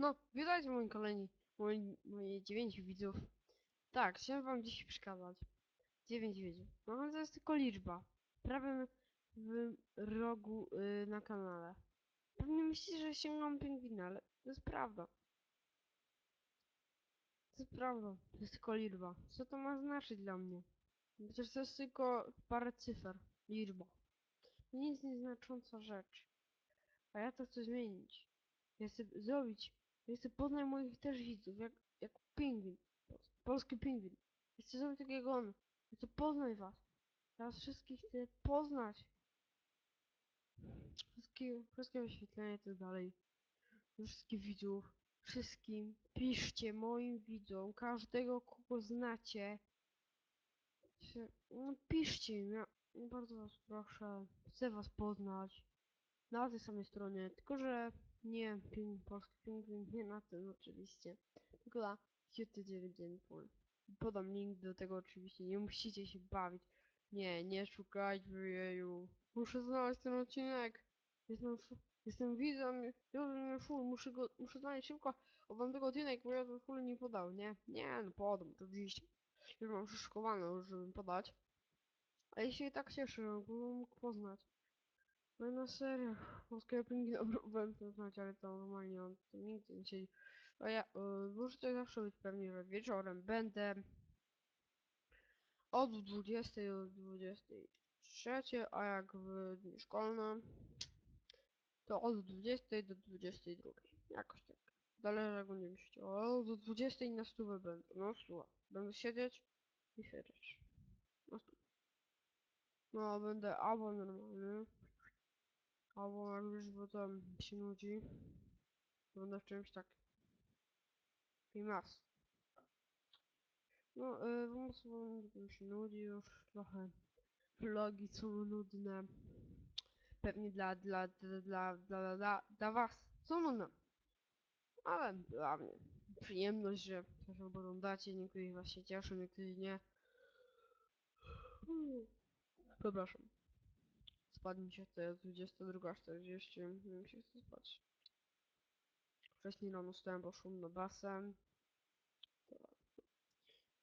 No, witajcie moi kolejni, moi, moje dziewięciu widzów. Tak, chciałem wam dzisiaj przekazać. Dziewięć widzów. No to jest tylko liczba. Prawie w rogu y, na kanale. Pewnie myślicie, że sięgam pingwina, ale to jest prawda. To jest prawda. To jest tylko liczba. Co to ma znaczyć dla mnie? Przecież to jest tylko parę cyfr. Liczba. Nic nieznacząca rzecz. A ja to chcę zmienić. Ja chcę zrobić. Ja chcę poznać moich też widzów, jak, jak pingwin. Pol- Polski pingwin. Ja chcę tak jak on. Ja chcę poznać was. Teraz wszystkich chcę poznać. Wszystkie, wszystkie wyświetlenia i tak dalej. Wszystkich widzów. Wszystkim. Piszcie moim widzom. Każdego, kogo znacie. No, piszcie im. Ja bardzo was proszę. Chcę was poznać. Na tej samej stronie. Tylko, że nie ping, polski pingwin, nie na tym oczywiście. Tylko na Cutie 91. Podam link do tego oczywiście, nie musicie się bawić. Nie, nie szukajcie jeju. Muszę znaleźć ten odcinek. Jestem, jestem widzem, ja full, muszę go, muszę znaleźć szybko. Oddam tego odcinek, bo ja to full nie podał, nie? Nie, no podam, oczywiście. Już mam przyszykowane, żeby podać. A ja się i tak cieszę, bo mógł poznać. No na serio, polskiego pingwina próbowałem to znać, ale to normalnie on to nigdy siedzi. A ja, y, możecie zawsze być pewni, że wieczorem będę od 20 do 23, a jak w dni szkolne, to od 20 do 22. Jakoś tak. Zależy jak będziemy siedzieć. O, do 20 na stówę będę. No słuchaj. Będę siedzieć i siedzieć. Stówę. No, będę albo normalny. Albo już potem się nudzi, będę w czymś tak. Pimas. No, y, mi się nudzi już trochę. Vlogi są nudne. Pewnie dla, dla, dla, dla, dla, dla, dla was są nudne. Ale dla mnie przyjemność, że też oglądacie. Niektórzy was się cieszą, niektórzy nie. Przepraszam. Się to jest 22.40, nie mi się chce spać. Wcześniej rano stałem, poszłem na basen.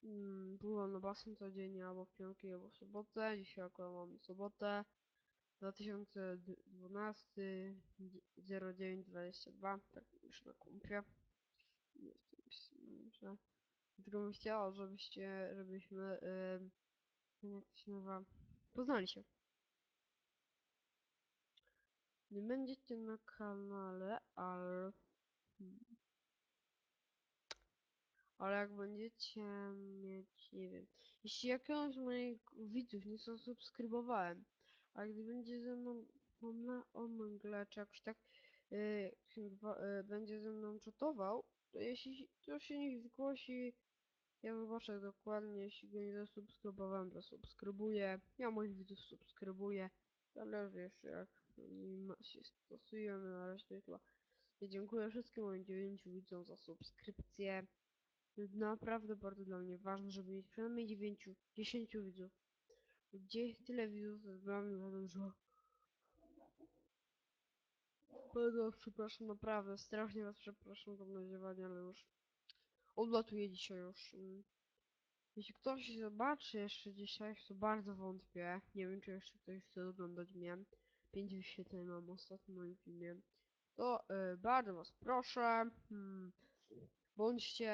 Mm, byłem na basen codziennie, albo w piątki, albo w sobotę. Dzisiaj akurat mam sobotę. 2012 0922, tak już na kumpie. Nie że Tylko bym chciała, żebyście, żebyśmy, yy, jak się nazywa, poznali się. Nie będziecie na kanale, ale... Ale jak będziecie mieć, nie wiem, jeśli jakiegoś z moich widzów nie zasubskrybowałem, a gdy będzie ze mną on, on czy jakoś tak yy, yy, będzie ze mną czatował, to jeśli to się niech zgłosi, ja zobaczę dokładnie, jeśli go nie zasubskrybowałem, to subskrybuję, ja moich widzów subskrybuję, zależy jeszcze jak ma- się stosują, no, na razie chyba ja dziękuję wszystkim moim dziewięciu widzom za subskrypcję. Naprawdę bardzo dla mnie ważne, żeby mieć przynajmniej 9, 10 widzów. Gdzie tyle widzów jest dla mnie za dużo. Przepraszam, naprawdę, strasznie was przepraszam za nadziewanie, ale już odlatuję dzisiaj już. mm. Jeśli ktoś zobaczy jeszcze dzisiaj, to bardzo wątpię. Nie wiem, czy jeszcze ktoś chce oglądać mnie. 5 wyświetleń mam ostatnio w moim filmie. To y, bardzo was proszę. Hmm, bądźcie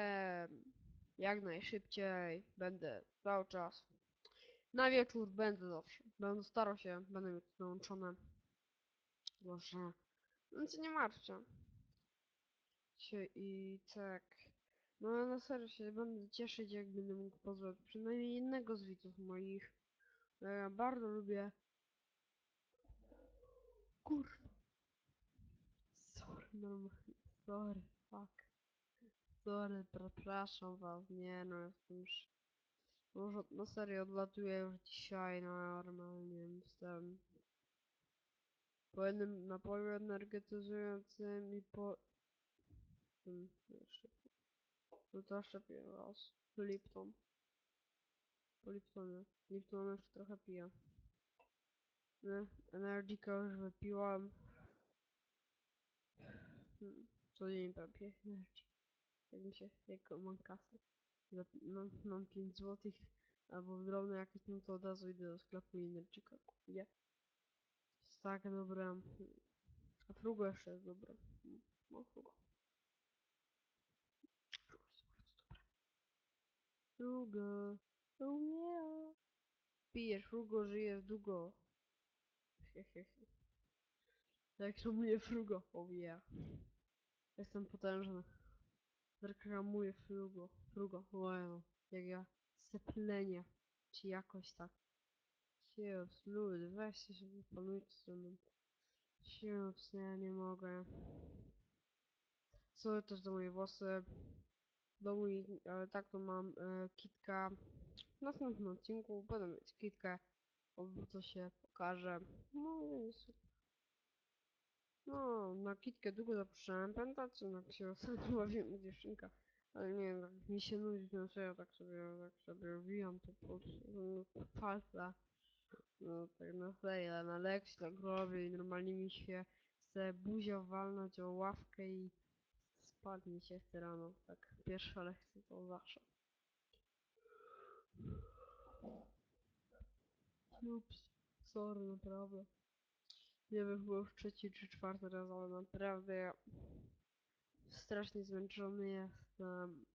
jak najszybciej. Będę cały czas. Na wieczór będę zawsze. Będę starał się, będę mieć dołączone. Może. Więc nie martwcie. Się i tak. No na serio się będę cieszyć, jak będę mógł pozwać przynajmniej jednego z widzów moich. Bo Ja bardzo lubię. Kurwa. Sorry, normalnie. Sorry, fuck. Sorry, przepraszam was. Nie no, jestem już... Może na serio odlatuję już dzisiaj, no normalnie jestem... Po jednym napoju energetyzującym i po... Hmm, jeszcze... No to szczepię raz. Lipton. Po Liptonie. Lipton już trochę piję. Nie, Energica już wypiłam. Hmm. co dzień prawie rzeczy. Jak mi się, jak mam kasę. Mam, mam 5 złotych albo w drobne jakieś, no to od razu idę do sklepu i energyka kupuję. Tak dobre. A frugo jeszcze jest dobre. Mm, No dobre. Frugo. Oh yeah. Pijesz frugo, żyjesz długo. Reklamuję frugo. Oh yeah. Jestem potężny. Reklamuję frugo. Frugo. Wow. Jak ja seplenie. Czy jakoś tak. Sius, ludy, weźcie się wypanujcie ze mną. Sius, ja nie mogę. Sorry też za moje włosy. Do mój, ale tak to mam e, kitka. W następnym odcinku będę mieć kitkę. Obrócę się, pokażę. No. No, na kitkę długo zapuszczałem. Pamiętacie, jak się ostatnio bawiłem dziewczynka. Ale nie tak mi się nudzi, no co ja tak sobie, tak sobie wijam to po. No, palca. No tak na serio, na lekcji tak robię i normalnie mi się chce buzia walnąć o ławkę i spadnie się chce rano. Tak, pierwsza lekcja to zawsze. Ups, sorry, naprawdę. Nie wiem, chyba już trzeci czy czwarty raz, ale naprawdę strasznie zmęczony jestem.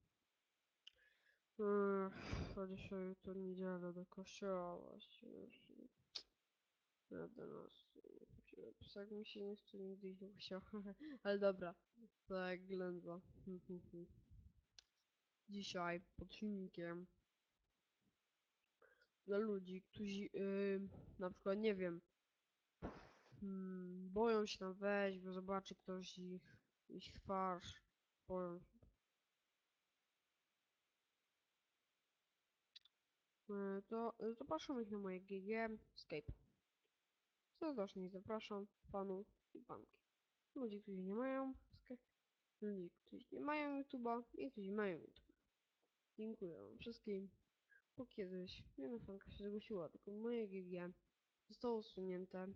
A dzisiaj to niedziela do kościoła właściwie. już Na 11. Tak mi się nie chce nigdy iść do kościoła. Ale dobra, tak ględza. Dzisiaj pod filmikiem dla ludzi, którzy yy, na przykład nie wiem mm, boją się tam wejść, bo zobaczy ktoś ich, ich twarz. Boją się. Yy, to yy, zapraszam ich na moje GG Skype. Serdecznie zapraszam panów i panki. Ludzi, którzy nie mają Skype, ludzi, którzy nie mają YouTube'a i którzy mają YouTube. Dziękuję wam wszystkim. Bo kiedyś jedna fanka się zgłosiła, tylko moje GG zostało usunięte.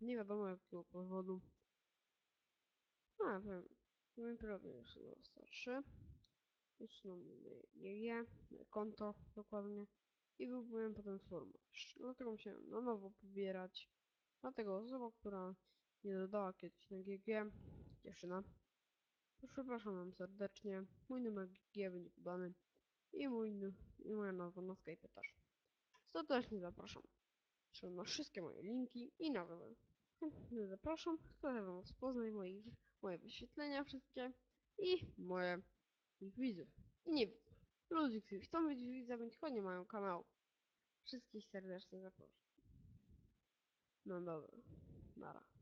Nie wiadomo jakiego powodu. No, ja wiem. Mój problem już chyba wystarczy. Usunął moje GG, konto dokładnie. I wybyłem potem formularz. Dlatego musiałem na nowo pobierać. Dlatego osoba, która nie dodała kiedyś na GG, dziewczyna. Przepraszam serdecznie. Mój numer GG będzie podany. I mój, nu- i moja nazwa na Skype też. Serdecznie zapraszam. Trzymam na wszystkie moje linki i nazwy. Chętnie zapraszam. Chcę wam poznać moich, moje wyświetlenia wszystkie i moje ich. I nie widzów. Ludzi, którzy chcą być widzami, tylko nie mają kanału. Wszystkich serdecznie zapraszam. No dobra. Nara.